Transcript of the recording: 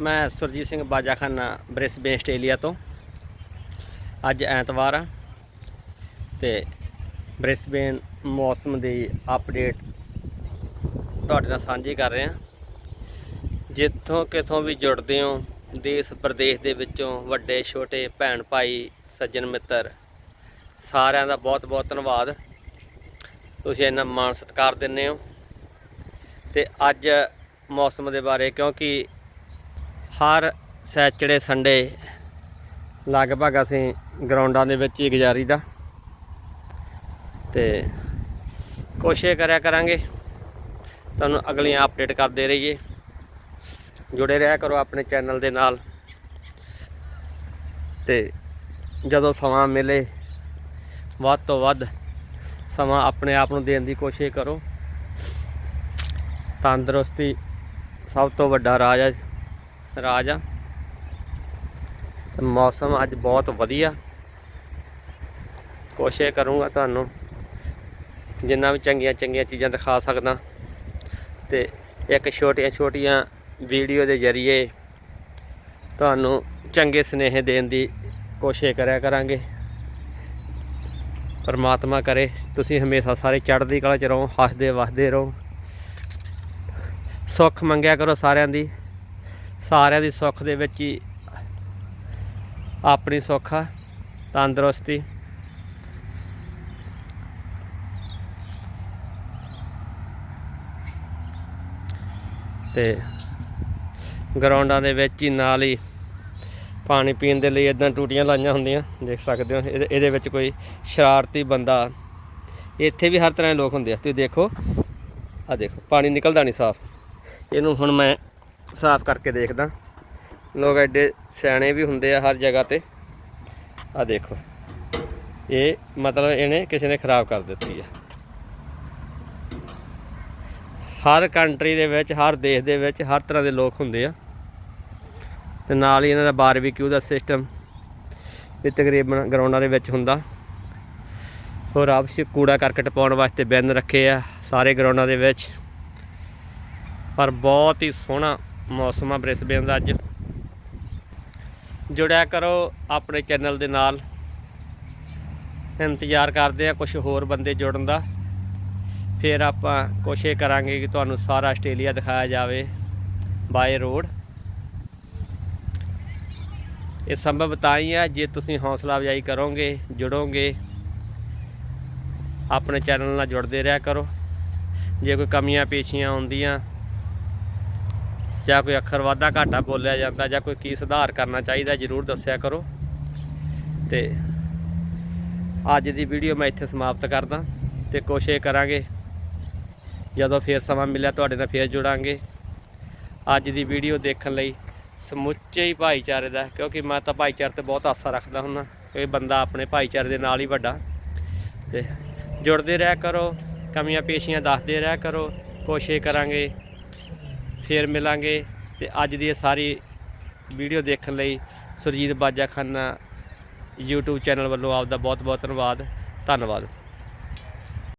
ਮੈਂ Surjit Singh Bajakhana Brisbane Australia ਤੋਂ। ਅੱਜ ਐਤਵਾਰ ਆ ਤੇ ਬ੍ਰਿਸਬੇਨ ਮੌਸਮ ਦੀ ਅਪਡੇਟ ਤੁਹਾਡੇ ਨਾਲ ਸਾਂਝੀ ਕਰ ਰਹੇ। ਹਾਂ ਜਿੱਥੋਂ ਕਿਥੋਂ ਵੀ ਜੁੜਦੇ ਹੋ, ਦੇਸ਼ ਪ੍ਰਦੇਸ਼ ਦੇ ਵਿੱਚੋਂ ਵੱਡੇ, ਛੋਟੇ ਭੈਣ ਭਾਈ, ਸੱਜਣ ਮਿੱਤਰ, ਸਾਰਿਆਂ ਦਾ ਬਹੁਤ ਬਹੁਤ ਧੰਨਵਾਦ। ਤੁਸੀਂ ਇੰਨਾ ਮਾਣ ਸਤਿਕਾਰ ਦਿੰਦੇ ਹੋ। ਤੇ ਅੱਜ ਮੌਸਮ ਦੇ ਬਾਰੇ ਕਿਉਂਕਿ ਹਰ ਸੈਚਰਡੇ ਸੰਡੇ ਲਗਭਗ ਅਸੀਂ ਗਰਾਊਂਡਾਂ ਦੇ ਵਿੱਚ ਹੀ ਗੁਜ਼ਾਰੀ ਦਾ। ਤੇ ਕੋਸ਼ਿਸ਼ ਕਰਿਆ ਕਰਾਂਗੇ, ਤੁਹਾਨੂੰ ਅਗਲੀਆਂ ਅਪਡੇਟ ਕਰਦੇ ਰਹੀਏ। ਜੁੜੇ ਰਿਹਾ ਕਰੋ ਆਪਣੇ ਚੈਨਲ ਦੇ ਨਾਲ। ਤੇ ਜਦੋਂ ਸਮਾਂ ਮਿਲੇ, ਵੱਧ ਤੋਂ ਵੱਧ ਸਮਾਂ ਆਪਣੇ ਆਪ ਨੂੰ ਦੇਣ ਦੀ ਕੋਸ਼ਿਸ਼ ਕਰੋ। ਤੰਦਰੁਸਤੀ ਸਭ ਤੋਂ ਵੱਡਾ ਰਾਜ ਹੈ। ਰਾਜ। ਆ ਤੇ ਮੌਸਮ ਅੱਜ ਬਹੁਤ ਵਧੀਆ। ਕੋਸ਼ਿਸ਼ ਕਰੂੰਗਾ ਤੁਹਾਨੂੰ ਜਿੰਨਾ ਵੀ ਚੰਗੀਆਂ ਚੰਗੀਆਂ ਚੀਜ਼ਾਂ ਦਿਖਾ ਸਕਦਾ। ਤੇ ਇੱਕ ਛੋਟੀਆਂ ਛੋਟੀਆਂ ਵੀਡੀਓ ਦੇ ਜ਼ਰੀਏ ਤੁਹਾਨੂੰ ਚੰਗੇ ਸੁਨੇਹੇ ਦੇਣ ਦੀ ਕੋਸ਼ਿਸ਼ ਕਰਿਆ ਕਰਾਂਗੇ। ਪਰਮਾਤਮਾ ਕਰੇ, ਤੁਸੀਂ ਹਮੇਸ਼ਾ ਸਾਰੇ ਚੜ੍ਹਦੀ ਕਲਾ ਚ ਰਹੋ, ਹੱਸਦੇ ਵਸਦੇ ਰਹੋ। ਸੁੱਖ ਮੰਗਿਆ ਕਰੋ ਸਾਰਿਆਂ ਦੀ। ਸਾਰਿਆਂ ਦੀ ਸੁੱਖ ਦੇ ਵਿੱਚ ਹੀ ਆਪਣੀ ਸੁੱਖ ਆ, ਤੰਦਰੁਸਤੀ। ਤੇ ਗਰਾਊਂਡਾਂ ਦੇ ਵਿੱਚ ਹੀ ਨਾਲ ਹੀ ਪਾਣੀ ਪੀਣ ਦੇ ਲਈ ਇਦਾਂ ਟੂਟੀਆਂ ਲਾਈਆਂ ਹੁੰਦੀਆਂ, ਦੇਖ ਸਕਦੇ ਹੋ। ਇਹਦੇ ਇਹਦੇ ਵਿੱਚ ਕੋਈ ਸ਼ਰਾਰਤੀ ਬੰਦਾ, ਇੱਥੇ ਵੀ ਹਰ ਤਰ੍ਹਾਂ ਦੇ ਲੋਕ ਹੁੰਦੇ ਆ। ਤੁਸੀਂ ਦੇਖੋ ਆ ਦੇਖੋ, ਪਾਣੀ ਨਿਕਲਦਾ ਨਹੀਂ ਸਾਫ਼। ਇਹਨੂੰ ਹੁਣ ਮੈਂ ਸਾਫ਼ ਕਰਕੇ ਦੇਖਦਾ। ਲੋਕ ਐਡੇ ਸਿਆਣੇ ਵੀ ਹੁੰਦੇ ਆ ਹਰ ਜਗ੍ਹਾ ਤੇ। ਆ ਦੇਖੋ। ਇਹ ਮਤਲਬ ਇਹਨੇ ਕਿਸੇ ਨੇ ਖਰਾਬ ਕਰ ਦਿੱਤੀ ਆ। ਹਰ ਕੰਟਰੀ ਦੇ ਵਿੱਚ, ਹਰ ਦੇਸ਼ ਦੇ ਵਿੱਚ, ਹਰ ਤਰ੍ਹਾਂ ਦੇ ਲੋਕ ਹੁੰਦੇ ਆ। ਤੇ ਨਾਲ ਹੀ ਇਹਨਾਂ ਦਾ ਬਾਰਬੀਕਿਊ ਦਾ ਸਿਸਟਮ ਵੀ ਤਕਰੀਬਨ ਗਰਾਊਂਡਾਂ ਦੇ ਵਿੱਚ ਹੁੰਦਾ। ਹੋਰ ਆਪਸ ਵਿੱਚ ਕੂੜਾ ਕਰਕਟ ਪਾਉਣ ਵਾਸਤੇ ਬਿੰਨ ਰੱਖੇ ਆ ਸਾਰੇ ਗਰਾਊਂਡਾਂ ਦੇ ਵਿੱਚ। ਪਰ ਬਹੁਤ ਹੀ ਸੋਹਣਾ ਮੌਸਮ ਆ ਬ੍ਰਿਸਬੇਨ ਦਾ ਅੱਜ। ਜੁੜਿਆ ਕਰੋ ਆਪਣੇ ਚੈਨਲ ਦੇ ਨਾਲ। ਇੰਤਜ਼ਾਰ ਕਰਦੇ ਆ ਕੁਝ ਹੋਰ ਬੰਦੇ ਜੁੜਨ ਦਾ। ਫਿਰ ਆਪਾਂ ਕੋਸ਼ਿਸ਼ ਕਰਾਂਗੇ ਕਿ ਤੁਹਾਨੂੰ ਸਾਰਾ ਆਸਟ੍ਰੇਲੀਆ ਦਿਖਾਇਆ ਜਾਵੇ ਬਾਏ ਰੋਡ ਇਹ ਸੰਭਵ ਤਾਂ ਹੀ ਹੈ ਜੇ ਤੁਸੀਂ ਹੌਸਲਾ ਅਫਜ਼ਾਈ ਕਰੋਗੇ, ਜੁੜੋਗੇ, ਆਪਣੇ ਚੈਨਲ ਨਾਲ ਜੁੜਦੇ ਰਿਹਾ ਕਰੋ। ਜੇ ਕੋਈ ਕਮੀਆਂ ਪੇਸ਼ੀਆਂ ਆਉਂਦੀਆਂ ਜਾਂ ਕੋਈ ਅੱਖਰ ਵਾਧਾ ਘਾਟਾ ਬੋਲਿਆ ਜਾਂਦਾ ਜਾਂ ਕੋਈ ਕੀ ਸੁਧਾਰ ਕਰਨਾ ਚਾਹੀਦਾ ਜਰੂਰ ਦੱਸਿਆ ਕਰੋ। ਤੇ ਅੱਜ ਦੀ ਵੀਡੀਓ ਮੈਂ ਇੱਥੇ ਸਮਾਪਤ ਕਰਦਾ ਤੇ ਕੋਸ਼ਿਸ਼ ਕਰਾਂਗੇ, ਜਦੋਂ ਫੇਰ ਸਮਾਂ ਮਿਲਿਆ ਤੁਹਾਡੇ ਨਾਲ ਫੇਰ ਜੁੜਾਂਗੇ। ਅੱਜ ਦੀ ਵੀਡੀਓ ਦੇਖਣ ਲਈ ਸਮੁੱਚੇ ਹੀ ਭਾਈਚਾਰੇ ਦਾ, ਕਿਉਂਕਿ ਮੈਂ ਤਾਂ ਭਾਈਚਾਰੇ ਤੇ ਬਹੁਤ ਆਸਾ ਰੱਖਦਾ ਹੁੰਦਾ ਕੋਈ ਬੰਦਾ ਆਪਣੇ ਭਾਈਚਾਰੇ ਦੇ ਨਾਲ ਹੀ ਵੱਡਾ। ਤੇ ਜੁੜਦੇ ਰਹਿ ਕਰੋ, ਕਮੀਆਂ ਪੇਸ਼ੀਆਂ ਦੱਸਦੇ ਰਹਿ ਕਰੋ, ਕੋਸ਼ਿਸ਼ ਕਰਾਂਗੇ ਫੇਰ ਮਿਲਾਂਗੇ ਤੇ ਅੱਜ ਦੀ ਇਹ ਸਾਰੀ ਵੀਡੀਓ ਦੇਖਣ ਲਈ ਸੁਰਜੀਤ ਬਾਜਾ ਖਾਨਾ YouTube ਚੈਨਲ ਵੱਲੋਂ ਆਪ ਦਾ ਬਹੁਤ ਬਹੁਤ ਧੰਨਵਾਦ। ਧੰਨਵਾਦ।